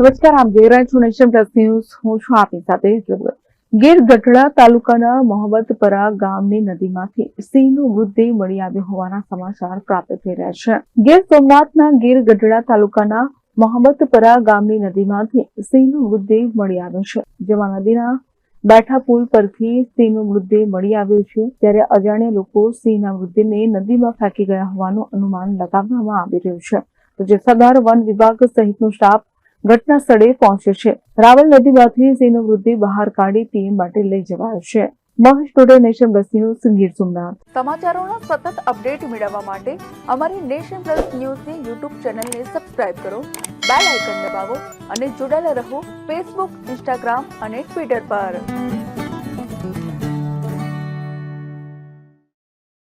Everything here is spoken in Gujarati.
નમસ્કાર, આપ જોઈ રહ્યા નેશન પ્લસ ન્યૂઝ. હું છું આપની સાથે ગીર ગઢડા તાલુકાના મોહમ્મદપરા ગામની નદીમાંથી સિંહનો મૃતદેહ મળી આવ્યો હોવાના સમાચાર પ્રાપ્ત થઈ રહ્યા છે. ગીર સોમનાથના ગીર ગઢડા તાલુકાના મોહમ્મદપરા ગામની નદીમાંથી સિંહનો મૃતદેહ મળી આવ્યો છે. જેમાં નદીના બેઠા પુલ પરથી સિંહનો મૃતદેહ મળી આવ્યો છે. ત્યારે અજાણ્યા લોકો સિંહના મૃતદેહને નદીમાં ફેંકી ગયા હોવાનું અનુમાન લગાવવામાં આવી રહ્યું છે. તો જે સદર વન વિભાગ સહિતનો સ્ટાફ ઘટના સ્થળે પહોંચ્યો છે. રાવલ નદીમાંથી સિંહનો વૃદ્ધિ બહાર કાઢી પીએમ માટે લઈ જવાયો છે. Mahesh today nation plus news Gir Somnath. સમાચારોના સતત અપડેટ મેળવવા માટે અમારી નેશન પ્લસ ન્યૂઝની યુટ્યુબ ચેનલને સબસ્ક્રાઇબ કરો, બેલ આઇકન દબાવો અને જોડાયેલા રહો ફેસબુક, ઇન્સ્ટાગ્રામ અને ટ્વિટર પર.